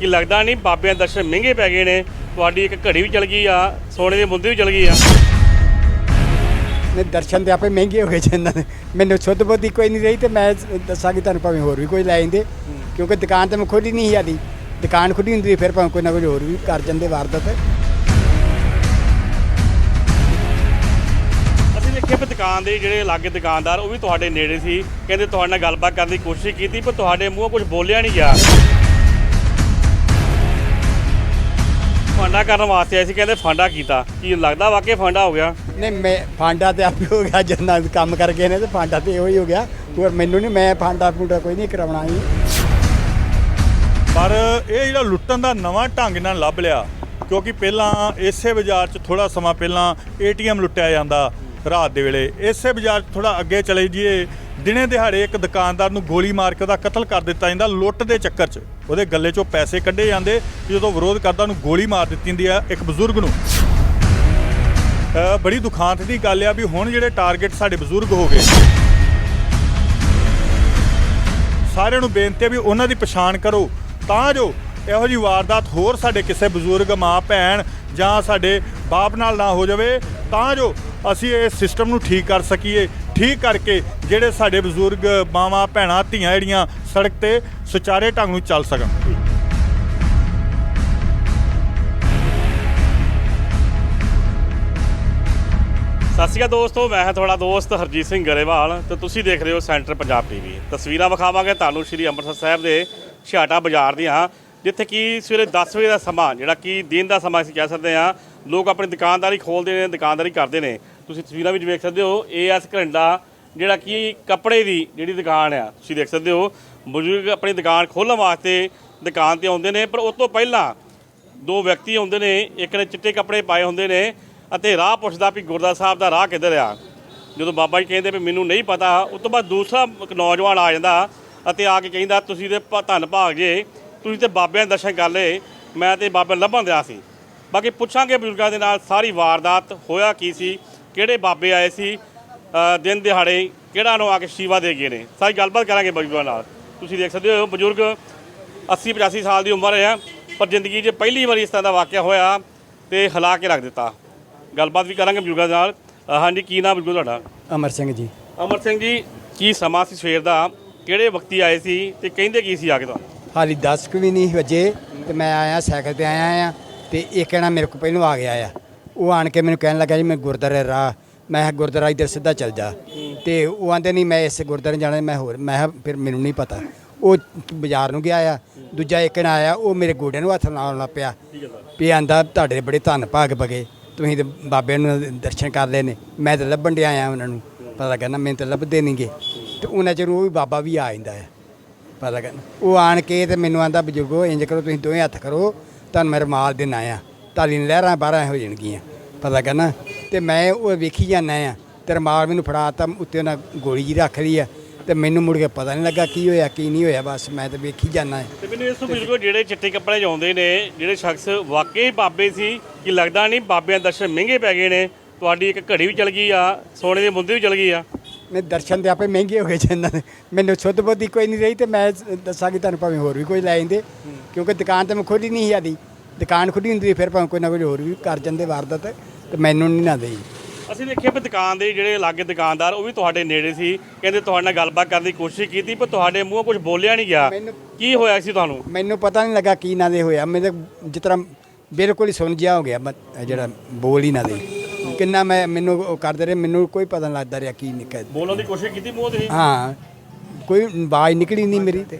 ਕਿ ਲੱਗਦਾ ਨਹੀਂ ਬਾਬਿਆਂ ਦੇ ਦਰਸ਼ਨ ਮਹਿੰਗੇ ਪੈ ਗਏ ਨੇ ਤੁਹਾਡੀ ਇੱਕ ਘੜੀ ਵੀ ਚਲ ਗਈ ਆ ਸੋਨੇ ਦੀ ਮੁੰਦੀ ਵੀ ਚਲ ਗਈ ਆ। ਨੇ ਦਰਸ਼ਨ ਤੇ ਆਪੇ ਮਹਿੰਗੇ ਹੋ ਗਏ ਜਿੰਨਾਂ ਦੇ। ਮੈਨੂੰ ਸੁੱਧ ਬੁੱਧੀ ਕੋਈ ਨਹੀਂ ਰਹੀ ਤੇ ਮੈਂ ਦੱਸਾਂਗੀ ਤੁਹਾਨੂੰ ਭਾਵੇਂ ਹੋਰ ਵੀ ਕੋਈ ਲੈ ਜਾਂਦੇ ਕਿਉਂਕਿ ਦੁਕਾਨ ਤੇ ਮੈਂ ਖੁਦ ਹੀ ਨਹੀਂ ਆਦੀ ਦੁਕਾਨ ਖੁੱਲੀ ਹੁੰਦੀ ਫਿਰ ਭਾਵੇਂ ਕੋਈ ਨਾ ਕੋਈ ਹੋਰ ਵੀ ਕਰ ਜਾਂਦੇ ਵਾਰਦਾਤ। ਅਸੀਂ ਦੇਖਿਆ ਵੀ ਦੁਕਾਨ ਦੇ ਜਿਹੜੇ ਲਾਗੇ ਦੁਕਾਨਦਾਰ ਉਹ ਵੀ ਤੁਹਾਡੇ ਨੇੜੇ ਸੀ। ਕਹਿੰਦੇ ਤੁਹਾਡੇ ਨਾਲ ਗੱਲਬਾਤ ਕਰਨ ਦੀ ਕੋਸ਼ਿਸ਼ ਕੀਤੀ ਪਰ ਤੁਹਾਡੇ ਮੂੰਹੋਂ ਕੁਝ ਬੋਲਿਆ ਨਹੀਂ ਗਿਆ। ਫਾਂਡਾ ਕਰਨ ਵਾਸਤੇ ਆਏ ਸੀ ਕਹਿੰਦੇ ਫਾਂਡਾ ਕੀਤਾ। ਕੀ ਲੱਗਦਾ ਵਾਕਿਆ ਫਾਂਡਾ ਹੋ ਗਿਆ? ਨਹੀਂ ਮੈਂ ਫਾਂਡਾ ਤੇ ਆਪੇ ਹੋ ਗਿਆ ਜਿੰਨਾ ਕੰਮ ਕਰਕੇ ਨੇ ਤੇ ਫਾਂਡਾ ਤੇ ਇਹੋ ਹੀ ਹੋ ਗਿਆ। ਹੋਰ ਮੈਨੂੰ ਨਹੀਂ ਮੈਂ ਫਾਂਡਾ ਫੂੰਡਾ ਕੋਈ ਨਹੀਂ ਕਰਾਉਣਾ ਹੀ ਪਰ ਇਹ ਜਿਹੜਾ ਲੁੱਟਣ ਦਾ ਨਵਾਂ ਢੰਗ ਨਾਲ ਲੱਭ ਲਿਆ ਕਿਉਂਕਿ ਪਹਿਲਾਂ ਇਸੇ ਬਾਜ਼ਾਰ 'ਚ ਥੋੜਾ ਸਮਾਂ ਪਹਿਲਾਂ ਏਟੀਐਮ ਲੁੱਟਿਆ ਜਾਂਦਾ ਰਾਤ ਦੇ ਵੇਲੇ। ਇਸੇ ਬਾਜ਼ਾਰ 'ਚ ਥੋੜਾ ਅੱਗੇ ਚਲੇ ਜਾਈਏ ਦਿਨੇ ਦਿਹਾੜੇ ਇੱਕ ਦੁਕਾਨਦਾਰ ਨੂੰ ਗੋਲੀ ਮਾਰ ਕੇ ਉਹਦਾ ਕਤਲ ਕਰ ਦਿੱਤਾ ਜਾਂਦਾ, ਲੁੱਟ ਦੇ ਚੱਕਰ 'ਚ। ਉਹਦੇ ਗੱਲੇ 'ਚੋਂ ਪੈਸੇ ਕੱਢੇ ਜਾਂਦੇ ਜਦੋਂ ਵਿਰੋਧ ਕਰਦਾ ਉਹਨੂੰ ਗੋਲੀ ਮਾਰ ਦਿੱਤੀ ਜਾਂਦੀ ਆ ਇੱਕ ਬਜ਼ੁਰਗ ਨੂੰ। ਬੜੀ ਦੁਖਾਂਤ ਦੀ ਗੱਲ ਆ ਵੀ ਹੁਣ ਜਿਹੜੇ ਟਾਰਗੇਟ ਸਾਡੇ ਬਜ਼ੁਰਗ ਹੋ ਗਏ। ਸਾਰਿਆਂ ਨੂੰ ਬੇਨਤੀ ਹੈ ਵੀ ਉਹਨਾਂ ਦੀ ਪਛਾਣ ਕਰੋ। ਤਾਂ ਜੋ ਇਹੋ ਜਿਹੀ ਵਾਰਦਾਤ ਹੋਰ ਸਾਡੇ ਕਿਸੇ ਬਜ਼ੁਰਗ, ਮਾਂ, ਭੈਣ ਜਾਂ ਸਾਡੇ ਬਾਪ ਨਾਲ ਨਾ ਹੋ ਜਾਵੇ, ਤਾਂ ਜੋ ਅਸੀਂ ਇਸ ਸਿਸਟਮ ਨੂੰ ਠੀਕ ਕਰ ਸਕੀਏ। ਠੀਕ ਕਰਕੇ ਜਿਹੜੇ ਸਾਡੇ ਬਜ਼ੁਰਗ ਮਾਵਾਂ, ਭੈਣਾਂ, ਧੀਆਂ ਜਿਹੜੀਆਂ ਸੜਕ ਤੇ ਸੁਚਾਰੇ ਢੰਗ ਨੂੰ ਚੱਲ ਸਕਣ। ਸਤਿ ਸ਼੍ਰੀ ਅਕਾਲ ਦੋਸਤੋ, ਮੈਂ ਹਾਂ ਤੁਹਾਡਾ ਦੋਸਤ ਹਰਜੀਤ ਸਿੰਘ ਗਰੇਵਾਲ ਤੇ ਤੁਸੀਂ ਦੇਖ ਰਹੇ ਹੋ ਸੈਂਟਰ ਪੰਜਾਬ ਟੀਵੀ ਤਸਵੀਰਾਂ ਵਿਖਾਵਾਂਗੇ ਤੁਹਾਨੂੰ ਸ਼੍ਰੀ ਅੰਮ੍ਰਿਤਸਰ ਸਾਹਿਬ ਦੇ ਛਾਟਾ ਬਾਜ਼ਾਰ ਦੀਆਂ। ਜਿੱਥੇ ਕਿ ਸਵੇਰੇ 10 ਵਜੇ ਦਾ ਸਮਾਂ, ਜਿਹੜਾ ਕਿ ਦਿਨ ਦਾ ਸਮਾਂ ਅਸੀਂ ਕਹਿ ਸਕਦੇ ਹਾਂ, ਲੋਕ ਆਪਣੀ ਦੁਕਾਨਦਾਰੀ ਖੋਲਦੇ ਨੇ, ਦੁਕਾਨਦਾਰੀ ਕਰਦੇ ਨੇ। ਤੁਸੀਂ ਤਸਵੀਰਾਂ ਵਿੱਚ ਵੇਖ ਸਕਦੇ ਹੋ ਏਐਸ ਘਰੰਡਾ, ਜਿਹੜਾ ਕਿ ਕੱਪੜੇ ਦੀ ਜਿਹੜੀ ਦੁਕਾਨ ਆ, ਤੁਸੀਂ ਦੇਖ ਸਕਦੇ ਹੋ। ਬਜ਼ੁਰਗ ਆਪਣੀ ਦੁਕਾਨ ਖੋਲ੍ਹਣ ਵਾਸਤੇ ਦੁਕਾਨ ਤੇ ਆਉਂਦੇ ਨੇ, ਪਰ ਉਸ ਤੋਂ ਪਹਿਲਾਂ ਦੋ ਵਿਅਕਤੀ ਆਉਂਦੇ ਨੇ, ਇੱਕ ਨੇ ਚਿੱਟੇ ਕੱਪੜੇ ਪਾਏ ਹੁੰਦੇ ਨੇ ਅਤੇ ਰਾਹ ਪੁੱਛਦਾ ਵੀ ਗੁਰਦਾ ਸਾਹਿਬ ਦਾ ਰਾਹ ਕਿੱਧਰ ਆ। ਜਦੋਂ ਬਾਬਾ ਜੀ ਕਹਿੰਦੇ ਵੀ ਮੈਨੂੰ ਨਹੀਂ ਪਤਾ, ਉਸ ਤੋਂ ਬਾਅਦ ਦੂਸਰਾ ਇੱਕ ਨੌਜਵਾਨ ਆ ਜਾਂਦਾ ਅਤੇ ਆ ਕੇ ਕਹਿੰਦਾ, ਤੁਸੀਂ ਤੇ ਧੰਨ ਭਾਗ ਜੇ। ਤੁਸੀਂ ਤੇ ਬਾਬਿਆਂ ਦੇ ਦਰਸ਼ਨ ਕਰ ਲਏ ਮੈਂ ਤੇ ਬਾਬੇ ਲੱਭਣ ਦਿਆ ਸੀ। ਬਾਕੀ ਪੁੱਛਾਂਗੇ ਬਜ਼ੁਰਗਾਂ ਦੇ ਨਾਲ ਸਾਰੀ ਵਾਰਦਾਤ ਹੋਇਆ ਕੀ ਸੀ ਕਿਹੜੇ ਬਾਬੇ ਆਏ ਸੀ ਦਿਨ ਦਿਹਾੜੇ ਕਿਹੜਾ ਨੂੰ ਆ ਕੇ ਸ਼ੀਵਾ ਦੇ ਗਏ ਨੇ। ਸਾਰੀ ਗੱਲਬਾਤ ਕਰਾਂਗੇ ਬਜ਼ੁਰਗਾਂ ਨਾਲ। ਤੁਸੀਂ ਦੇਖ ਸਕਦੇ ਹੋ ਬਜ਼ੁਰਗ 80 85 ਸਾਲ ਦੀ ਉਮਰ ਹੈ ਪਰ ਜ਼ਿੰਦਗੀ 'ਚ ਪਹਿਲੀ ਵਾਰੀ ਇਸ ਤਰ੍ਹਾਂ ਦਾ ਵਾਕਿਆ ਹੋਇਆ ਤੇ ਹਿਲਾ ਕੇ ਰੱਖ ਦਿੱਤਾ। ਗੱਲਬਾਤ ਵੀ ਕਰਾਂਗੇ ਬਜ਼ੁਰਗਾਂ ਦੇ ਨਾਲ। ਹਾਂਜੀ ਕੀ ਨਾਮ ਬਜ਼ੁਰਗ ਤੁਹਾਡਾ? ਅਮਰ ਸਿੰਘ ਜੀ। ਅਮਰ ਸਿੰਘ ਜੀ ਕੀ ਸਮਾਂ ਸੀ ਸਵੇਰ ਦਾ? ਕਿਹੜੇ ਵਕਤੀ ਆਏ ਸੀ ਤੇ ਕਹਿੰਦੇ ਕੀ ਸੀ ਆ ਕੇ ਤੁਹਾਨੂੰ? ਹਾਲੀ 10 ਕੁ ਵੀ ਨਹੀਂ ਵਜੇ ਤੇ ਮੈਂ ਆਇਆ, ਸਾਈਕਲ ਤੇ ਆਇਆ ਆ ਤੇ ਇੱਕ ਜਣਾ ਮੇਰੇ ਕੋਲ ਪਹਿਲੋਂ ਆ ਗਿਆ ਆ। ਉਹ ਆਣ ਕੇ ਮੈਨੂੰ ਕਹਿਣ ਲੱਗਾ ਜੀ, ਮੈਂ ਗੁਰਦੁਆਰੇ ਰਾਹ। ਮੈਂ ਕਿਹਾ, ਗੁਰਦੁਆਰਾ ਇੱਧਰ ਸਿੱਧਾ ਚੱਲ ਜਾ। ਤੇ ਉਹ ਆਂਦੇ, ਨਹੀਂ, ਮੈਂ ਇਸ ਗੁਰਦੁਆਰੇ ਜਾਣਾ, ਮੈਂ ਹੋਰ ਮੈਂ ਕਿਹਾ, ਫਿਰ ਮੈਨੂੰ ਨਹੀਂ ਪਤਾ। ਉਹ ਬਾਜ਼ਾਰ ਨੂੰ ਗਿਆ ਆ। ਦੂਜਾ ਇੱਕ ਜਣਾ ਆਇਆ, ਉਹ ਮੇਰੇ ਗੋਡਿਆਂ ਨੂੰ ਹੱਥ ਲਾਉਣ ਲੱਗ ਪਿਆ। ਵੀ ਆਂਦਾ, ਤੁਹਾਡੇ ਬੜੇ ਧੰਨ ਭਾਗ ਬਗੇ। ਤੁਸੀਂ ਤੇ ਬਾਬੇ ਨੂੰ ਦਰਸ਼ਨ ਕਰ ਲਏ ਨੇ। ਮੈਂ ਤਾਂ ਲੱਭਣ ਡਿਆ ਆਇਆ ਉਹਨਾਂ ਨੂੰ। ਪਤਾ ਕਹਿੰਦਾ ਮੈਨੂੰ ਤਾਂ ਲੱਭਦੇ ਨਹੀਂਗੇ ਤੇ ਉਹਨਾਂ ਚਿਰ ਉਹ ਵੀ ਬਾਬਾ ਵੀ ਆ ਜਾਂਦਾ ਆ। ਪਤਾ ਕਰ ਉਹ ਆਣ ਕੇ ਤੇ ਮੈਨੂੰ ਆਂਦਾ, ਬਜ਼ੁਰਗੋ, ਇੰਜ ਕਰੋ, ਤੁਸੀਂ ਦੋਵੇਂ ਹੱਥ ਕਰੋ, ਤੁਹਾਨੂੰ ਮੈਂ ਰੁਮਾਲ ਦੇਣਾ ਆ ਤਾਲੀ ਲਹਿਰਾਂ ਬਾਹਰਾਂ ਹੋ ਜਾਣਗੀਆਂ, ਪਤਾ ਕਰਨਾ ਤੇ ਮੈਂ ਉਹ ਵੇਖੀ ਜਾਂਦਾ ਆ ਤੇ ਰੁਮਾਲ ਮੈਨੂੰ ਫੜਾਤਾ ਉੱਤੇ ਉਹਨਾਂ ਗੋਲੀ ਜੀ ਰੱਖ ਲਈ ਆ, ਤੇ ਮੈਨੂੰ ਮੁੜ ਕੇ ਪਤਾ ਨਹੀਂ ਲੱਗਾ ਕੀ ਹੋਇਆ, ਕੀ ਨਹੀਂ ਹੋਇਆ, ਬਸ ਮੈਂ ਤਾਂ ਵੇਖੀ ਜਾਂਦਾ ਤੇ ਮੈਨੂੰ ਇਸ ਤੋਂ ਬਜ਼ੁਰਗੋ, ਜਿਹੜੇ ਚਿੱਟੇ ਕੱਪੜੇ 'ਚ ਆਉਂਦੇ ਨੇ, ਜਿਹੜੇ ਸ਼ਖਸ ਵਾਕਈ ਬਾਬੇ ਸੀ, ਕਿ ਲੱਗਦਾ ਨਹੀਂ ਬਾਬਿਆਂ ਦੇ ਦਰਸ਼ਨ ਮਹਿੰਗੇ ਪੈ ਗਏ ਨੇ, ਤੁਹਾਡੀ ਇੱਕ ਘੜੀ ਵੀ ਚਲ ਗਈ ਆ, ਸੋਨੇ ਦੀ ਮੁੰਦੀ ਵੀ ਚਲ ਗਈ ਆ। ਨੇ ਦਰਸ਼ਨ ਤੇ ਆਪੇ ਮਹਿੰਗੇ ਹੋ ਗਏ ਜਿੰਨਾਂ ਦੇ। ਮੈਨੂੰ ਸੁੱਧ ਬੁੱਧੀ ਕੋਈ ਨਹੀਂ ਰਹੀ ਤੇ ਮੈਂ ਦੱਸਾਂਗੀ ਤੁਹਾਨੂੰ ਭਾਵੇਂ ਹੋਰ ਵੀ ਕੋਈ ਲੈ ਜਾਂਦੇ ਕਿਉਂਕਿ ਦੁਕਾਨ ਤੇ ਮੈਂ ਹੀ ਨਹੀਂ ਆਦੀ। ਦੁਕਾਨ ਖੁੱਲੀ ਹੁੰਦੀ ਫਿਰ ਭਾਵੇਂ ਕੋਈ ਨਾ ਕੋਈ ਹੋਰ ਵੀ ਕਰ ਜਾਂਦੇ ਵਾਰਦਾਤ ਤੇ ਮੈਨੂੰ ਨਹੀਂ ਨਾ ਦੇਈ। ਅਸੀਂ ਦੇਖਿਆ ਵੀ ਦੁਕਾਨ ਦੇ ਜਿਹੜੇ ਲਾਗੇ ਦੁਕਾਨਦਾਰ ਉਹ ਵੀ ਤੁਹਾਡੇ ਨੇੜੇ ਸੀ। ਕਹਿੰਦੇ ਤੁਹਾਡੇ ਨਾਲ ਗੱਲਬਾਤ ਕਰਨ ਦੀ ਕੋਸ਼ਿਸ਼ ਕੀਤੀ ਪਰ ਤੁਹਾਡੇ ਮੂੰਹੋਂ ਕੁਝ ਬੋਲਿਆ ਨਹੀਂ ਗਿਆ। ਕੀ ਹੋਇਆ ਸੀ ਤੁਹਾਨੂੰ? ਮੈਨੂੰ ਪਤਾ ਨਹੀਂ ਲੱਗਾ ਕੀ ਨਾ ਦੇ ਹੋਇਆ। ਮੈਂ ਜਿਸ ਤਰ੍ਹਾਂ ਬਿਲਕੁਲ ਹੀ ਸੁਣ ਜਿਹਾ ਹੋ ਗਿਆ ਜਿਹੜਾ ਬੋਲ ਹੀ ਨਾ ਦੇ। ਕਿੰਨਾ ਮੈਂ ਮੈਨੂੰ ਉਹ ਕਰਦੇ ਰਹੇ ਮੈਨੂੰ ਕੋਈ ਪਤਾ ਨਹੀਂ ਲੱਗਦਾ ਰਿਹਾ ਕੀ ਨਿਕਲ ਬੋਲਣ ਦੀ ਕੋਸ਼ਿਸ਼ ਕੀਤੀ ਮੂੰਹ ਤੇ? ਹਾਂ ਕੋਈ ਆਵਾਜ਼ ਨਿਕਲੀ ਨਹੀਂ ਮੇਰੀ ਤੇ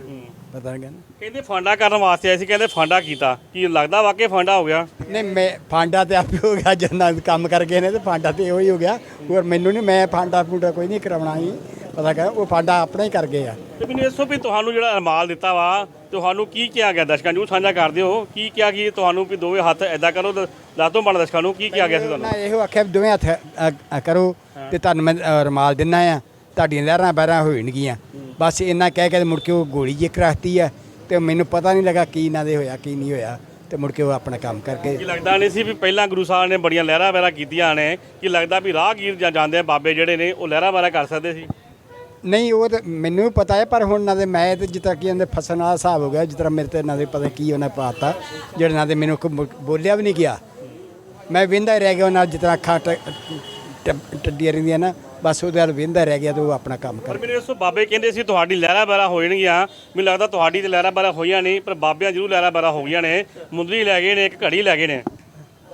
ਪਤਾ ਨਹੀਂ ਕਹਿੰਦਾ ਕਹਿੰਦੇ ਫਾਂਡਾ ਕਰਨ ਵਾਸਤੇ ਆਏ ਸੀ ਕਹਿੰਦੇ ਫਾਂਡਾ ਕੀਤਾ। ਕੀ ਲੱਗਦਾ ਵਾਕਈ ਫਾਂਡਾ ਹੋ ਗਿਆ? ਨਹੀਂ ਮੈਂ ਫਾਂਡਾ ਤੇ ਆਪੇ ਹੋ ਗਿਆ ਜਿੰਨਾ ਕੰਮ ਕਰਕੇ ਨੇ ਤੇ ਫਾਂਡਾ ਤੇ ਇਹੋ ਹੀ ਹੋ ਗਿਆ। ਹੋਰ ਮੈਨੂੰ ਨਹੀਂ ਮੈਂ ਫਾਂਡਾ ਫੂੰਡਾ ਕੋਈ ਨਹੀਂ ਕਰਾਉਣਾ ਹੀ ਪਤਾ ਕਰ ਉਹ ਫਾਂਡਾ ਆਪਣਾ ਹੀ ਕਰ ਗਏ ਆ। ਤੇ ਮੈਨੂੰ ਇਸ ਵੀ ਤੁਹਾਨੂੰ ਜਿਹੜਾ ਰਮਾਲ ਦਿੱਤਾ ਵਾ ਤੁਹਾਨੂੰ ਕੀ ਕਿਹਾ ਗਿਆ ਦਰਸ਼ਕਾਂ ਨੂੰ? ਸਾਂਝਾ ਕਰ ਦਿਓ ਕੀ ਕਿਹਾ ਕਿ ਤੁਹਾਨੂੰ ਵੀ ਦੋਵੇਂ ਹੱਥ ਐਦਾਂ ਕਰੋ ਤੇ ਲਾਤੋਂ ਬਣ ਦਰਸ਼ਕਾਂ ਨੂੰ? ਕੀ ਕਿਹਾ ਗਿਆ ਸੀ ਤੁਹਾਨੂੰ? ਨਾ ਇਹੋ ਆਖਿਆ ਵੀ ਦੋਵੇਂ ਹੱਥ ਅ, ਅ, ਕਰੋ ਤੇ ਤੁਹਾਨੂੰ ਮੈਂ ਅ, ਰੁਮਾਲ ਦਿੰਨਾ ਆ। ਤੁਹਾਡੀਆਂ ਲਹਿਰਾਂ ਬਹਿਰਾਂ ਹੋ। ਜਾਣਗੀਆਂ ਬਸ ਇੰਨਾ ਕਹਿ ਕੇ ਤੇ ਮੁੜ ਕੇ ਉਹ ਗੋਲੀ ਜੀ ਰੱਖਤੀ ਆ ਤੇ ਮੈਨੂੰ ਪਤਾ ਨਹੀਂ ਲੱਗਾ ਕੀ ਇਹਨਾਂ ਦੇ ਹੋਇਆ ਕੀ ਨਹੀਂ ਹੋਇਆ ਤੇ ਮੁੜ ਕੇ ਉਹ ਆਪਣਾ ਕੰਮ ਕਰਕੇ ਕੀ ਲੱਗਦਾ ਨਹੀਂ ਸੀ ਵੀ ਪਹਿਲਾਂ ਗੁਰੂ ਸਾਹਿਬ ਨੇ ਬੜੀਆਂ ਲਹਿਰਾਂ ਵਹਿਰਾਂ ਕੀਤੀਆਂ ਨੇ? ਕੀ ਲੱਗਦਾ ਵੀ ਰਾਹਗੀਰ ਜਾਂ ਜਾਂਦੇ ਆ ਬਾਬੇ ਜਿਹੜੇ ਨੇ ਉਹ ਲਹਿਰਾਂ ਵਹਿਰਾਂ ਕਰ ਸਕਦੇ ਸੀ? ਨਹੀਂ, ਉਹ ਤਾਂ ਮੈਨੂੰ ਵੀ ਪਤਾ ਹੈ, ਪਰ ਹੁਣ ਨਾ ਦੇ ਮੈਂ ਤੇ ਜਿਸ ਤਰ੍ਹਾਂ ਕੀ ਕਹਿੰਦੇ ਫਸਣ ਵਾਲਾ ਹਿਸਾਬ ਹੋ ਗਿਆ, ਜਿਸ ਤਰ੍ਹਾਂ ਮੇਰੇ ਤੇ ਨਾ ਦੇ ਪਤਾ ਕੀ ਉਹਨੇ ਪਾਤਾ, ਜਿਹੜਾ ਨਾ ਦੇ ਮੈਨੂੰ ਕੋਈ ਬੋ- ਬੋਲਿਆ ਵੀ ਨਹੀਂ ਗਿਆ। ਮੈਂ ਵਿੰਦਾ ਹੀ ਰਹਿ ਗਿਆ ਉਹਨਾਂ ਨਾਲ, ਜਿਸ ਤਰ੍ਹਾਂ ਅੱਖਾਂ ਟ- ਟ- ਟੱਡੀਆਂ ਰਹਿੰਦੀਆਂ ਨਾ, ਬਸ ਉਹਦੇ ਨਾਲ ਵਿੰਦਾ ਰਹਿ ਗਿਆ ਤੇ ਉਹ ਆਪਣਾ ਕੰਮ ਕਰ ਪਰ ਮੈਨੂੰ ਦੱਸੋ, ਬਾਬੇ ਕਹਿੰਦੇ ਸੀ ਤੁਹਾਡੀ ਲਹਿਰਾ ਬਹਿਰਾ ਹੋ ਜਾਣਗੀਆਂ ਮੈਨੂੰ ਲੱਗਦਾ ਤੁਹਾਡੀ ਤੇ ਲਹਿਰਾ ਬਹਿਰਾ ਹੋਈਆਂ ਨਹੀਂ, ਪਰ ਬਾਬਿਆਂ ਜ਼ਰੂਰ ਲਹਿਰਾ ਬਹਿਰਾ ਹੋ ਗਈਆਂ ਨੇ। ਮੁੰਦਰੀ ਲੈ ਗਏ ਨੇ, ਇੱਕ ਘੜੀ ਲੈ ਗਏ ਨੇ।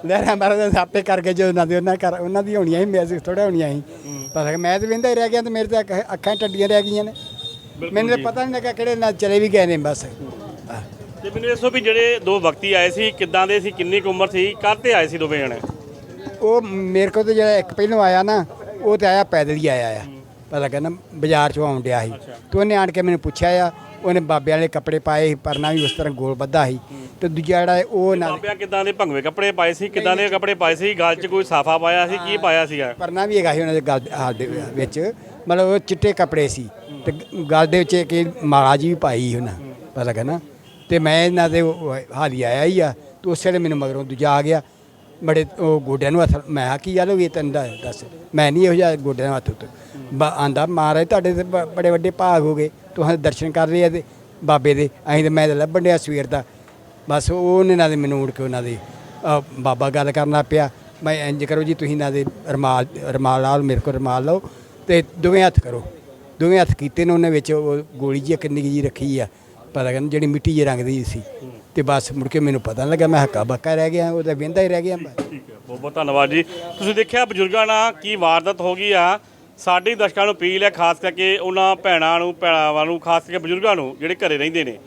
ਲਹਿਰਾਂ ਮਾਰਾ ਦੇ ਆਪੇ ਕਰਕੇ ਜੋ ਉਹਨਾਂ ਦੇ ਉਹਨਾਂ ਕਰ ਉਹਨਾਂ ਦੀ ਹੋਣੀਆਂ ਸੀ ਮੇਰੇ ਥੋੜਾ ਹੋਣੀਆਂ ਸੀ। ਪਰ ਮੈਂ ਤੇ ਵਿੰਦਾ ਹੀ ਰਹਿ ਗਿਆ ਤੇ ਮੇਰੇ ਤੇ ਅੱਖ- ਅੱਖਾਂ ਟੱਡੀਆਂ ਰਹਿ ਗਈਆਂ ਨੇ। ਮੈਨੂੰ ਤਾਂ ਪਤਾ ਨਹੀਂ ਲੱਗਾ ਕਿਹੜੇ ਨਾਲ ਚਲੇ ਵੀ ਗਏ ਨੇ ਬਸ। ਤੇ ਮੈਨੂੰ ਦੱਸੋ ਵੀ ਜਿਹੜੇ ਦੋ ਵਕਤੀ ਆਏ ਸੀ ਕਿੱਦਾਂ ਦੇ ਸੀ ਕਿੰਨੀ ਕੁ ਉਮਰ ਸੀ ਕਾਹਤੇ ਆਏ ਸੀ ਦੋਵੇਂ ਜਣੇ? ਉਹ ਮੇਰੇ ਕੋਲ ਤੇ ਜਿਹੜਾ ਇੱਕ ਪਹਿਲੋਂ ਆਇਆ ਨਾ ਉਹ ਤੇ ਆਇਆ ਪੈਦਲ ਹੀ ਆਇਆ ਆ। ਪਤਾ ਕਹਿੰਦਾ ਬਾਜ਼ਾਰ ਚੋਂ ਆਉਣ ਡਿਆ ਸੀ। ਤੇ ਉਹਨੇ ਆਣ ਕੇ ਮੈਨੂੰ ਪੁੱਛਿਆ ਆ ਉਹਨੇ ਬਾਬੇ ਵਾਲੇ ਕੱਪੜੇ ਪਾਏ ਸੀ ਪਰਨਾ ਵੀ ਉਸ ਤਰ੍ਹਾਂ ਗੋਲ ਬੱਧਾ ਸੀ। ਤੇ ਦੂਜਾ ਜਿਹੜਾ ਹੈ ਉਹ ਨਾਲ ਬਾਬਿਆਂ ਕਿੱਦਾਂ ਦੇ ਭੰਗਵੇਂ ਕੱਪੜੇ ਪਾਏ ਸੀ ਕਿੱਦਾਂ ਦੇ ਕੱਪੜੇ ਪਾਏ ਸੀ ਗਲ 'ਚ ਕੋਈ ਸਾਫਾ ਪਾਇਆ ਸੀ ਕੀ ਪਾਇਆ ਸੀਗਾ? ਪਰਨਾ ਵੀ ਹੈਗਾ ਸੀ ਉਹਨਾਂ ਦੇ ਗਲ ਹਾਲ ਦੇ ਵਿੱਚ। ਮਤਲਬ ਉਹ ਚਿੱਟੇ ਕੱਪੜੇ ਸੀ। ਤੇ ਗਲ ਦੇ ਵਿੱਚ ਇੱਕ ਮਾਲਾ ਜੀ ਵੀ ਪਾਈ ਸੀ ਉਹਨਾਂ ਪਤਾ ਕਹਿੰਦਾ ਤੇ ਮੈਂ ਇਹਨਾਂ ਦੇ ਉਹ ਹਾਲੀ ਆਇਆ ਹੀ ਆ ਤੇ ਉਸੇ ਵੇਲੇ ਮੈਨੂੰ ਮਗਰੋਂ ਦੂਜਾ ਆ ਗਿਆ। ਬੜੇ ਉਹ ਗੋਡਿਆਂ ਨੂੰ ਹੱਥ ਮੈਂ ਆ ਕੀ ਗੱਲ ਹੋ ਗਈ ਤੈਨੂੰ ਦਾ ਦੱਸ। ਮੈਂ ਨਹੀਂ ਇਹੋ ਜਿਹਾ ਗੋਡਿਆਂ ਨੂੰ ਹੱਥ ਉੱਤੇ। ਆਂਦਾ ਮਹਾਰਾਜ ਤੁਹਾਡੇ ਤੇ ਬ- ਬੜੇ ਵੱਡੇ ਭਾਗ ਹੋ ਗਏ। ਤੁਸੀਂ ਦਰਸ਼ਨ ਕਰ ਰਹੇ ਆ ਤੇ ਬਾਬੇ ਦੇ ਅਸੀਂ ਤੇ ਮੈਂ ਤਾਂ ਲੱਭਣ ਡਿਆ ਸਵੇਰ ਦਾ। ਬਸ ਉਹਨੇ ਨਾਲ ਦੇ ਮੈਨੂੰ ਉੜ ਕੇ ਉਹਨਾਂ ਦੇ ਅਹ, ਬਾਬਾ ਗੱਲ ਕਰਨਾ ਪਿਆ। ਮੈਂ ਇੰਜ ਕਰੋ ਜੀ ਤੁਸੀਂ ਇਹਨਾਂ ਦੇ ਰਮਾਲ ਰਮਾਲ ਲਾਲ ਮੇਰੇ ਕੋਲ ਰਮਾਲ ਲਓ ਤੇ ਦੋਵੇਂ ਹੱਥ ਕਰੋ। ਦੋਵੇਂ ਹੱਥ ਕੀਤੇ ਨੇ ਉਹਨੇ ਵਿੱਚ ਉਹ ਗੋਲੀ ਜਿਹੀ ਕਿੰਨੀ ਕੁ ਜੀ ਰੱਖੀ ਆ। ਪਤਾ ਕਰਨ ਜਿਹੜੀ ਮਿੱਟੀ ਜਿਹੇ ਰੰਗ ਦੀ ਸੀ। ਤੇ ਬਸ ਮੁੜ ਕੇ ਮੈਨੂੰ ਪਤਾ ਨਹੀਂ ਲੱਗਾ ਮੈਂ ਹੱਕਾ ਬੱਕਾ ਰਹਿ ਗਿਆ ਉਹਦਾ ਵਿੰਦਾ ਹੀ ਰਹਿ ਗਿਆ। ਮੈਂ ਠੀਕ ਹੈ ਬਹੁਤ ਬਹੁਤ ਧੰਨਵਾਦ ਜੀ। ਤੁਸੀਂ ਦੇਖਿਆ ਬਜ਼ੁਰਗਾਂ ਨਾਲ ਕੀ ਵਾਰਦਾਤ ਹੋ ਗਈ ਆ? ਸਾਡੇ ਦਰਸ਼ਕਾਂ ਨੂੰ ਅਪੀਲ ਹੈ, ਖਾਸ ਕਰਕੇ ਉਹਨਾਂ ਭੈਣਾਂ ਨੂੰ ਭੈਣਾਂ ਨੂੰ, ਖਾਸ ਕਰਕੇ ਬਜ਼ੁਰਗਾਂ ਨੂੰ, ਜਿਹੜੇ ਘਰੇ ਰਹਿੰਦੇ ਨੇ।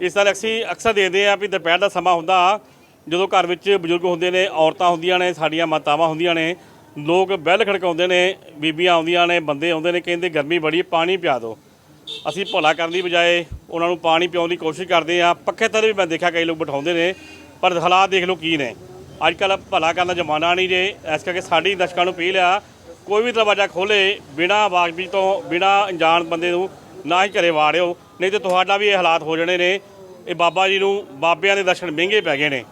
ਇਸ ਨਾਲ ਅਸੀਂ ਅਕਸਰ ਦੇਖਦੇ ਆ ਵੀ ਦੁਪਹਿਰ ਦਾ ਸਮਾਂ ਹੁੰਦਾ, ਜਦੋਂ ਘਰ ਵਿੱਚ ਬਜ਼ੁਰਗ ਹੁੰਦੇ ਨੇ, ਔਰਤਾਂ ਹੁੰਦੀਆਂ ਨੇ, ਸਾਡੀਆਂ ਮਾਤਾਵਾਂ ਹੁੰਦੀਆਂ ਨੇ, ਲੋਕ ਬੈਲ ਖੜਕਾਉਂਦੇ ਨੇ, ਬੀਬੀਆਂ ਆਉਂਦੀਆਂ ਨੇ, ਬੰਦੇ ਆਉਂਦੇ ਨੇ, ਕਹਿੰਦੇ ਗਰਮੀ ਬੜੀ ਪਾਣੀ ਪਿਆ ਦਿਓ। ਅਸੀਂ ਭਲਾ ਕਰਨ ਦੀ ਬਜਾਏ ਉਹਨਾਂ ਨੂੰ ਪਾਣੀ ਪਿਆਉਣ ਦੀ ਕੋਸ਼ਿਸ਼ ਕਰਦੇ ਆ ਪੱਖੇ ਥੱਲੇ ਵੀ ਮੈਂ ਦੇਖਿਆ ਕਈ ਲੋਕ ਬਿਠਾਉਂਦੇ ਨੇ, ਪਰ ਹਾਲਾਤ ਦੇਖ ਲਓ ਕੀ ਨੇ। ਅੱਜ ਕੱਲ ਭਲਾ ਕਰਨ ਦਾ ਜ਼ਮਾਨਾ ਨਹੀਂ ਜੇ, ਇਸ ਕਰਕੇ ਸਾਡੀ ਦਰਸ਼ਕਾਂ ਨੂੰ ਅਪੀਲ ਆ, ਕੋਈ ਵੀ ਦਰਵਾਜ਼ਾ ਖੋਲੇ ਬਿਨਾ ਆਵਾਜ਼ਬੀ ਤੋਂ, ਬਿਨਾ ਅਣਜਾਣ ਬੰਦੇ ਨੂੰ ਨਾ ਹੀ ਘਰੇ ਵਾੜਿਓ, ਨਹੀਂ ਤੇ ਤੁਹਾਡਾ ਵੀ ਇਹ ਹਾਲਾਤ ਹੋ ਜਾਣੇ ਨੇ। ਇਹ ਬਾਬਾ ਜੀ ਨੂੰ ਬਾਬਿਆਂ ਦੇ ਦਰਸ਼ਨ ਮਹਿੰਗੇ ਪੈ ਗਏ ਨੇ।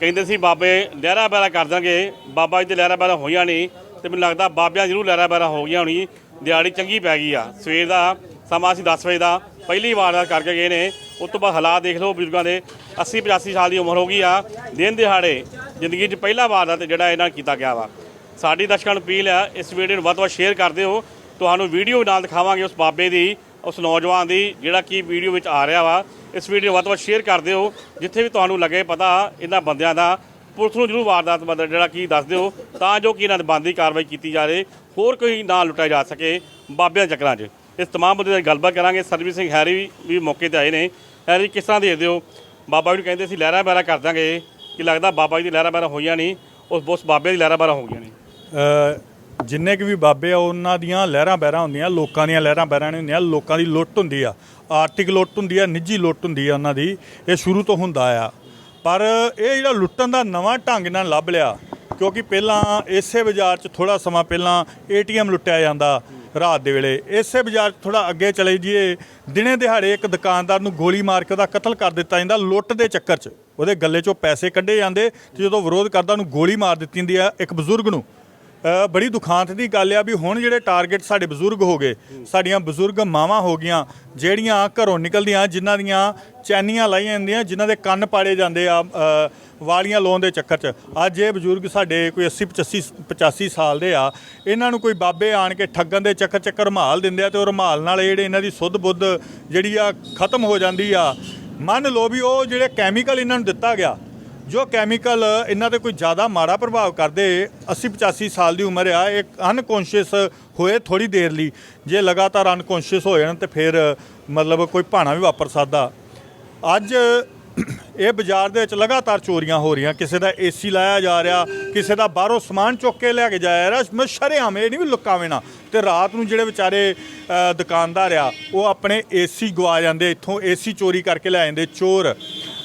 ਕਹਿੰਦੇ ਸੀ, ਬਾਬੇ, ਲਹਿਰਾ ਬਹਿਰਾ ਕਰ ਦਾਂਗੇ। ਬਾਬਾ ਜੀ ਦੇ ਲਹਿਰਾ ਬਹਿਰਾ ਹੋਈਆਂ ਨਹੀਂ ਤੇ ਮੈਨੂੰ ਲੱਗਦਾ ਬਾਬਿਆਂ ਜ਼ਰੂਰ ਲਹਿਰਾ ਬਹਿਰਾ ਹੋ ਗਈਆਂ ਹੋਣੀ ਦਿਹਾੜੀ ਚੰਗੀ ਪੈ ਗਈ ਆ। ਸਵੇਰ ਦਾ ਸਮਾਂ ਸੀ 10 ਵਜੇ ਦਾ। ਪਹਿਲੀ ਵਾਰਦਾਤ ਕਰਕੇ ਗਏ ਨੇ। ਉਸ ਤੋਂ ਬਾਅਦ ਹਾਲਾਤ ਦੇਖ ਲਓ ਬਜ਼ੁਰਗਾਂ ਦੇ। 80 85 ਸਾਲ ਦੀ ਉਮਰ ਹੋ ਗਈ ਆ। ਦਿਨ ਦਿਹਾੜੇ ਜ਼ਿੰਦਗੀ 'ਚ ਪਹਿਲਾ ਵਾਰਦਾਤ ਜਿਹੜਾ ਇਹਨਾਂ ਕੀਤਾ ਗਿਆ ਵਾ। ਸਾਡੀ ਦਰਸ਼ਕਾਂ ਨੂੰ ਅਪੀਲ ਆ, ਇਸ ਵੀਡੀਓ ਨੂੰ ਵੱਧ ਤੋਂ ਵੱਧ ਸ਼ੇਅਰ ਕਰ ਦਿਓ। ਤੁਹਾਨੂੰ ਵੀਡੀਓ ਨਾਲ ਦਿਖਾਵਾਂਗੇ ਉਸ ਬਾਬੇ ਦੀ, ਉਸ ਨੌਜਵਾਨ ਦੀ, ਜਿਹੜਾ ਕਿ ਵੀਡੀਓ ਵਿੱਚ ਆ ਰਿਹਾ ਵਾ। ਇਸ ਵੀਡੀਓ ਨੂੰ ਵੱਧ ਤੋਂ ਵੱਧ ਸ਼ੇਅਰ ਕਰ ਦਿਓ। ਜਿੱਥੇ ਵੀ ਤੁਹਾਨੂੰ ਲੱਗੇ ਪਤਾ ਇਹਨਾਂ ਬੰਦਿਆਂ ਦਾ, ਪੁਲਿਸ ਨੂੰ ਜ਼ਰੂਰ ਵਾਰਦਾਤ ਬਾਰੇ ਜਿਹੜਾ ਕੀ ਦੱਸ ਦਿਓ, ਤਾਂ ਜੋ ਕਿ ਇਹਨਾਂ ਦੇ ਬੰਦੀ ਕਾਰਵਾਈ ਕੀਤੀ ਜਾਵੇ ਹੋਰ ਕੋਈ ਨਾ ਲੁੱਟਿਆ ਜਾ ਸਕੇ ਬਾਬਿਆਂ ਦੇ ਚੱਕਰਾਂ 'ਚ। ਇਸ ਤਮਾਮ ਬੰਦੇ 'ਤੇ ਗੱਲਬਾਤ ਕਰਾਂਗੇ। ਸਰਬਜੀਤ ਸਿੰਘ ਹੈਰੀ ਵੀ- ਮੌਕੇ ਤੇ ਆਏ ਨੇ। ਹੈਰੀ, ਕਿਸ ਤਰ੍ਹਾਂ ਦੇਖਦੇ ਹੋ? ਬਾਬਾ ਜੀ ਨੂੰ ਕਹਿੰਦੇ ਸੀ ਲਹਿਰਾ ਬਹਿਰਾ ਕਰ ਦਾਂਗੇ। ਕਿ ਲੱਗਦਾ ਬਾਬਾ ਜੀ ਦੀ ਲਹਿਰਾ ਬਹਿਰਾ ਹੋਈਆਂ ਨਹੀਂ? ਉਸ ਉਸ ਬਾਬੇ ਦੀ ਲਹਿਰਾ ਬਹਿਰਾ ਹੋ ਗਈਆਂ ਨੇ ਜਿੰਨੇ ਕਿ ਵੀ ਬਾਬੇ ਆ, ਉਹਨਾਂ ਦੀਆਂ ਲਹਿਰਾਂ ਬਹਿਰਾਂ ਹੁੰਦੀਆਂ, ਲੋਕਾਂ ਦੀਆਂ ਲਹਿਰਾਂ ਬਹਿਰਾਂ ਨਹੀਂ ਹੁੰਦੀਆਂ, ਲੋਕਾਂ ਦੀ ਲੁੱਟ ਹੁੰਦੀ ਆ। ਆਰਥਿਕ ਲੁੱਟ ਹੁੰਦੀ ਆ, ਨਿੱਜੀ ਲੁੱਟ ਹੁੰਦੀ ਆ ਉਹਨਾਂ ਦੀ। ਇਹ ਸ਼ੁਰੂ ਤੋਂ ਹੁੰਦਾ ਆ। ਪਰ ਇਹ ਜਿਹੜਾ ਲੁੱਟਣ ਦਾ ਨਵਾਂ ਢੰਗ ਇਹਨਾਂ ਨੇ ਲੱਭ ਲਿਆ, ਕਿਉਂਕਿ ਪਹਿਲਾਂ ਇਸੇ ਬਾਜ਼ਾਰ 'ਚ ਥੋੜਾ ਸਮਾਂ ਪਹਿਲਾਂ ਏਟੀਐਮ ਲੁੱਟਿਆ ਜਾਂਦਾ। ਰਾਤ ਦੇ ਵੇਲੇ। ਇਸੇ ਬਾਜ਼ਾਰ 'ਚ ਥੋੜਾ ਅੱਗੇ ਚਲੇ ਜਾਈਏ। ਦਿਨੇ ਦਿਹਾੜੇ ਇੱਕ ਦੁਕਾਨਦਾਰ ਨੂੰ ਗੋਲੀ ਮਾਰ ਕੇ ਉਹਦਾ ਕਤਲ ਕਰ ਦਿੱਤਾ ਜਾਂਦਾ ਲੁੱਟ ਦੇ ਚੱਕਰ 'ਚ। ਉਹਦੇ ਗੱਲੇ 'ਚੋਂ ਪੈਸੇ ਕੱਢੇ ਜਾਂਦੇ ਤੇ ਜਦੋਂ ਵਿਰੋਧ ਕਰਦਾ ਉਹਨੂੰ ਗੋਲੀ ਮਾਰ ਦਿੱਤੀ ਜਾਂਦੀ ਆ ਇੱਕ ਬਜ਼ੁਰਗ ਨੂੰ। ਬੜੀ ਦੁਖਾਂਤ ਦੀ ਗੱਲ ਆ ਵੀ ਹੁਣ ਜਿਹੜੇ ਟਾਰਗੇਟ ਸਾਡੇ ਬਜ਼ੁਰਗ ਹੋ ਗਏ, ਸਾਡੀਆਂ ਬਜ਼ੁਰਗ ਮਾਵਾਂ ਹੋ ਗਈਆਂ, ਜਿਹੜੀਆਂ ਘਰੋਂ ਨਿਕਲਦੀਆਂ, ਜਿਨ੍ਹਾਂ ਦੀਆਂ ਚੈਨੀਆਂ ਲਾਈਆਂ ਜਾਂਦੀਆਂ, ਜਿਨ੍ਹਾਂ ਦੇ ਕੰਨ ਪਾੜੇ ਜਾਂਦੇ ਆ ਵਾਲੀਆਂ ਲਾਉਣ ਦੇ ਚੱਕਰ 'ਚ। ਅੱਜ ਇਹ ਬਜ਼ੁਰਗ ਸਾਡੇ ਕੋਈ 80 85 85 ਸਾਲ ਦੇ ਆ, ਇਹਨਾਂ ਨੂੰ ਕੋਈ ਬਾਬੇ ਆਣ ਕੇ ਠੱਗਣ ਦੇ ਚੱਕਰ ਚੱਕਰ ਰੁਮਾਲ ਦਿੰਦੇ ਆ ਤੇ ਉਹ ਰੁਮਾਲ ਨਾਲ ਜਿਹੜੇ ਇਹਨਾਂ ਦੀ ਸੁੱਧ ਬੁੱਧ ਜਿਹੜੀ ਆ ਖਤਮ ਹੋ ਜਾਂਦੀ ਆ। ਮੰਨ ਲਓ ਵੀ ਉਹ ਜਿਹੜੇ ਕੈਮੀਕਲ ਇਹਨਾਂ ਨੂੰ ਦਿੱਤਾ ਗਿਆ ਜੋ ਕੈਮੀਕਲ ਇਹਨਾਂ ਤੇ ਕੋਈ ਜ਼ਿਆਦਾ ਮਾੜਾ ਪ੍ਰਭਾਵ ਕਰਦੇ 80 85 ਸਾਲ ਦੀ ਉਮਰ ਆ, ਇਹ ਅਨਕੌਂਸ਼ੀਅਸ ਹੋਏ ਥੋੜੀ ਦੇਰ ਲਈ। ਜੇ ਲਗਾਤਾਰ ਅਨਕੌਂਸ਼ੀਅਸ ਹੋ ਜਾਣ ਤੇ ਫਿਰ, ਮਤਲਬ ਕੋਈ ਭਾਣਾ ਵੀ ਵਾਪਰ ਸਕਦਾ। ਅੱਜ ਇਹ ਬਾਜ਼ਾਰ ਦੇ ਵਿੱਚ ਲਗਾਤਾਰ ਚੋਰੀਆਂ ਹੋ ਰਹੀਆਂ। ਕਿਸੇ ਦਾ ਏਸੀ ਲਾਇਆ ਜਾ ਰਿਹਾ, ਕਿਸੇ ਦਾ ਬਾਹਰੋਂ ਸਮਾਨ ਚੁੱਕ ਕੇ ਲੈ ਕੇ ਜਾਇਆ ਰਿਹਾ। ਮੈਂ ਸ਼ਰੇਆਮ ਇਹ ਨਹੀਂ ਵੀ ਲੁਕਾਵੇਂ ਨਾ ਤੇ ਰਾਤ ਨੂੰ ਜਿਹੜੇ ਵਿਚਾਰੇ ਦੁਕਾਨਦਾਰ ਆ, ਉਹ ਆਪਣੇ ਏਸੀ ਗਵਾ ਜਾਂਦੇ। ਇੱਥੋਂ ਏਸੀ ਚੋਰੀ ਕਰਕੇ ਲੈ ਜਾਂਦੇ। ਚੋਰ।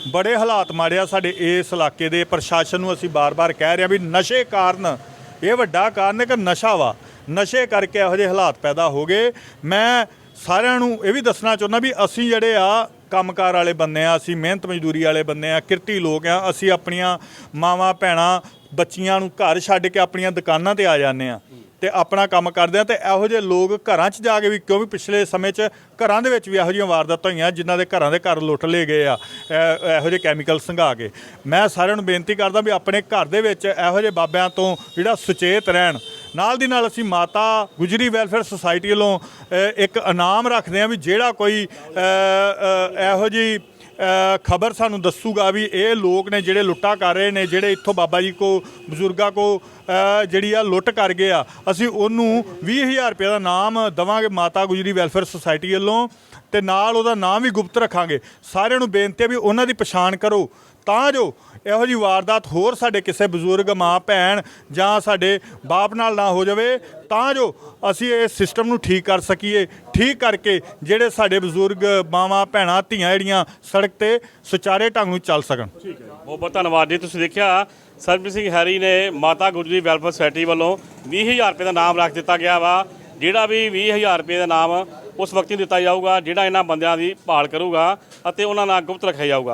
ਬੜੇ ਹਾਲਾਤ ਮਾੜੇ ਆ ਸਾਡੇ ਇਸ ਇਲਾਕੇ ਦੇ। ਪ੍ਰਸ਼ਾਸਨ ਨੂੰ ਅਸੀਂ ਬਾਰ-ਬਾਰ ਕਹਿ ਰਹੇ ਆ ਵੀ ਨਸ਼ੇ ਕਾਰਨ, ਇਹ ਵੱਡਾ ਕਾਰਨ ਹੈ ਕਿ ਨਸ਼ਾ ਵਾ। ਨਸ਼ੇ ਕਰਕੇ ਇਹੋ ਜਿਹੇ ਹਾਲਾਤ ਪੈਦਾ ਹੋ ਗਏ। ਮੈਂ ਸਾਰਿਆਂ ਨੂੰ ਇਹ ਵੀ ਦੱਸਣਾ ਚਾਹੁੰਦਾ ਵੀ ਅਸੀਂ ਜਿਹੜੇ ਆ, ਕੰਮਕਾਰ ਵਾਲੇ ਬੰਦੇ ਆ, ਅਸੀਂ ਮਿਹਨਤ ਮਜ਼ਦੂਰੀ ਵਾਲੇ ਬੰਦੇ ਆ, ਕਿਰਤੀ ਲੋਕ ਆ, ਅਸੀਂ ਆਪਣੀਆਂ ਮਾਵਾਂ, ਭੈਣਾਂ ਬੱਚੀਆਂ ਨੂੰ ਘਰ ਛੱਡ ਕੇ ਆਪਣੀਆਂ ਦੁਕਾਨਾਂ ਤੇ ਆ ਜਾਂਦੇ ਆ ਤੇ ਆਪਣਾ ਕੰਮ ਕਰਦੇ ਆ ਤੇ ਇਹੋ ਜਿਹੇ ਲੋਕ ਘਰਾਂ 'ਚ ਜਾ ਕੇ ਵੀ ਕਿਉਂਕਿ ਪਿਛਲੇ ਸਮੇਂ 'ਚ ਘਰਾਂ ਦੇ ਵਿੱਚ ਵੀ ਇਹੋ ਜਿਹੀਆਂ ਵਾਰਦਾਤਾਂ ਹੋਈਆਂ ਜਿਨ੍ਹਾਂ ਦੇ ਘਰਾਂ ਦੇ ਘਰ ਲੁੱਟ ਲਏ ਗਏ ਆ ਇਹੋ ਜਿਹੇ ਕੈਮੀਕਲ ਸੰਘਾ ਕੇ। ਮੈਂ ਸਾਰਿਆਂ ਨੂੰ ਬੇਨਤੀ ਕਰਦਾ ਵੀ ਆਪਣੇ ਘਰ ਦੇ ਵਿੱਚ ਇਹੋ ਜਿਹੇ ਬਾਬਿਆਂ ਤੋਂ ਜਿਹੜਾ ਸੁਚੇਤ ਰਹਿਣ। ਨਾਲ ਦੀ ਨਾਲ ਅਸੀਂ ਮਾਤਾ ਗੁਜਰੀ ਵੈਲਫੇਅਰ ਸੁਸਾਇਟੀ ਵੱਲੋਂ ਇੱਕ ਇਨਾਮ ਰੱਖਦੇ ਆ ਵੀ ਜਿਹੜਾ ਕੋਈ ਇਹੋ ਜਿਹੀ ਖਬਰ ਸਾਨੂੰ ਦੱਸੂਗਾ ਵੀ ਇਹ ਲੋਕ ਨੇ ਜਿਹੜੇ ਲੁੱਟਾ ਕਰ ਰਹੇ ਨੇ, ਜਿਹੜੇ ਇੱਥੋਂ ਬਾਬਾ ਜੀ ਕੋ, ਬਜ਼ੁਰਗਾਂ ਕੋ ਜਿਹੜੀ ਆ ਲੁੱਟ ਕਰ ਗਏ ਆ। ਅਸੀਂ ਉਹਨੂੰ 20000 ਰੁਪਏ ਦਾ ਨਾਮ ਦਵਾਂਗੇ ਮਾਤਾ ਗੁਜਰੀ ਵੈਲਫੇਅਰ ਸੁਸਾਇਟੀ ਵੱਲੋਂ ਤੇ ਨਾਲ ਉਹਦਾ ਨਾਮ ਵੀ ਗੁਪਤ ਰੱਖਾਂਗੇ। ਸਾਰਿਆਂ ਨੂੰ ਬੇਨਤੀ ਹੈ ਵੀ ਉਹਨਾਂ ਦੀ ਪਛਾਣ ਕਰੋ। ਤਾਂ ਜੋ ਇਹੋ ਜੀ ਵਾਰਦਾਤ ਹੋਰ ਸਾਡੇ ਕਿਸੇ ਬਜ਼ੁਰਗ ਮਾਂ, ਭੈਣ ਜਾਂ ਸਾਡੇ ਬਾਪ ਨਾਲ ਨਾ ਹੋ ਜਾਵੇ, ਤਾਂ ਜੋ ਅਸੀਂ ਇਹ ਸਿਸਟਮ ਨੂੰ ਠੀਕ ਕਰ ਸਕੀਏ। ਠੀਕ ਕਰਕੇ ਜਿਹੜੇ ਸਾਡੇ ਬਜ਼ੁਰਗ ਮਾਵਾਂ, ਭੈਣਾਂ, ਧੀਆਂ ਜਿਹੜੀਆਂ ਸੜਕ ਤੇ ਸੁਚਾਰੇ ਢੰਗ ਨੂੰ ਚੱਲ ਸਕਣ। ਠੀਕ ਹੈ ਬਹੁਤ ਬਹੁਤ ਧੰਨਵਾਦ ਜੀ। ਤੁਸੀਂ ਦੇਖਿਆ, ਸਰਬਜੀਤ ਸਿੰਘ ਹੈਰੀ ਨੇ ਮਾਤਾ ਗੁਜਰੀ ਵੈਲਫੇਅਰ ਸੁਸਾਇਟੀ ਵੱਲੋਂ 20000 ਰੁਪਏ ਦਾ ਨਾਮ ਰੱਖ ਦਿੱਤਾ ਗਿਆ ਵਾ। ਜਿਹੜਾ ਵੀ 20000 ਰੁਪਏ ਦਾ ਨਾਮ ਉਸ ਵਕਤ ਹੀ ਦਿੱਤਾ ਜਾਊਗਾ, ਜਿਹੜਾ ਇਹਨਾਂ ਬੰਦਿਆਂ ਦੀ ਭਾਲ ਕਰੂਗਾ ਅਤੇ ਉਹਨਾਂ ਨਾਲ ਗੁਪਤ ਰੱਖਿਆ ਜਾਊਗਾ।